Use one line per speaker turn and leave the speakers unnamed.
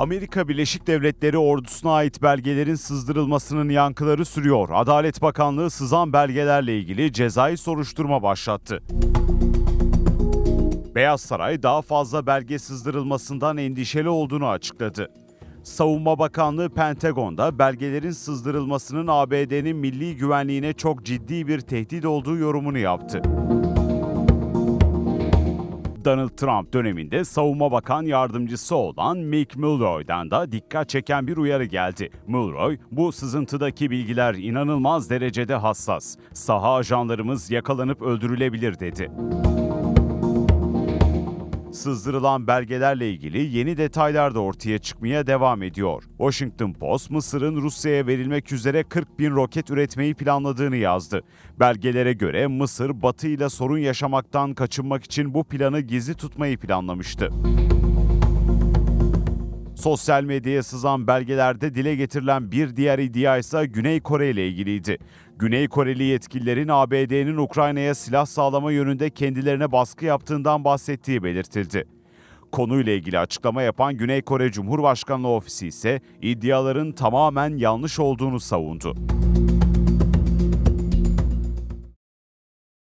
Amerika Birleşik Devletleri ordusuna ait belgelerin sızdırılmasının yankıları sürüyor. Adalet Bakanlığı sızan belgelerle ilgili cezai soruşturma başlattı. Beyaz Saray daha fazla belge sızdırılmasından endişeli olduğunu açıkladı. Savunma Bakanlığı Pentagon'da belgelerin sızdırılmasının ABD'nin milli güvenliğine çok ciddi bir tehdit olduğu yorumunu yaptı. Donald Trump döneminde Savunma Bakan Yardımcısı olan Mick Mulroy'dan da dikkat çeken bir uyarı geldi. Mulroy, bu sızıntıdaki bilgiler inanılmaz derecede hassas. Saha ajanlarımız yakalanıp öldürülebilir dedi. Sızdırılan belgelerle ilgili yeni detaylar da ortaya çıkmaya devam ediyor. Washington Post, Mısır'ın Rusya'ya verilmek üzere 40 bin roket üretmeyi planladığını yazdı. Belgelere göre Mısır, Batı ile sorun yaşamaktan kaçınmak için bu planı gizli tutmayı planlamıştı. Sosyal medyaya sızan belgelerde dile getirilen bir diğer iddia ise Güney Kore ile ilgiliydi. Güney Koreli yetkililerin ABD'nin Ukrayna'ya silah sağlama yönünde kendilerine baskı yaptığından bahsettiği belirtildi. Konuyla ilgili açıklama yapan Güney Kore Cumhurbaşkanlığı Ofisi ise iddiaların tamamen yanlış olduğunu savundu.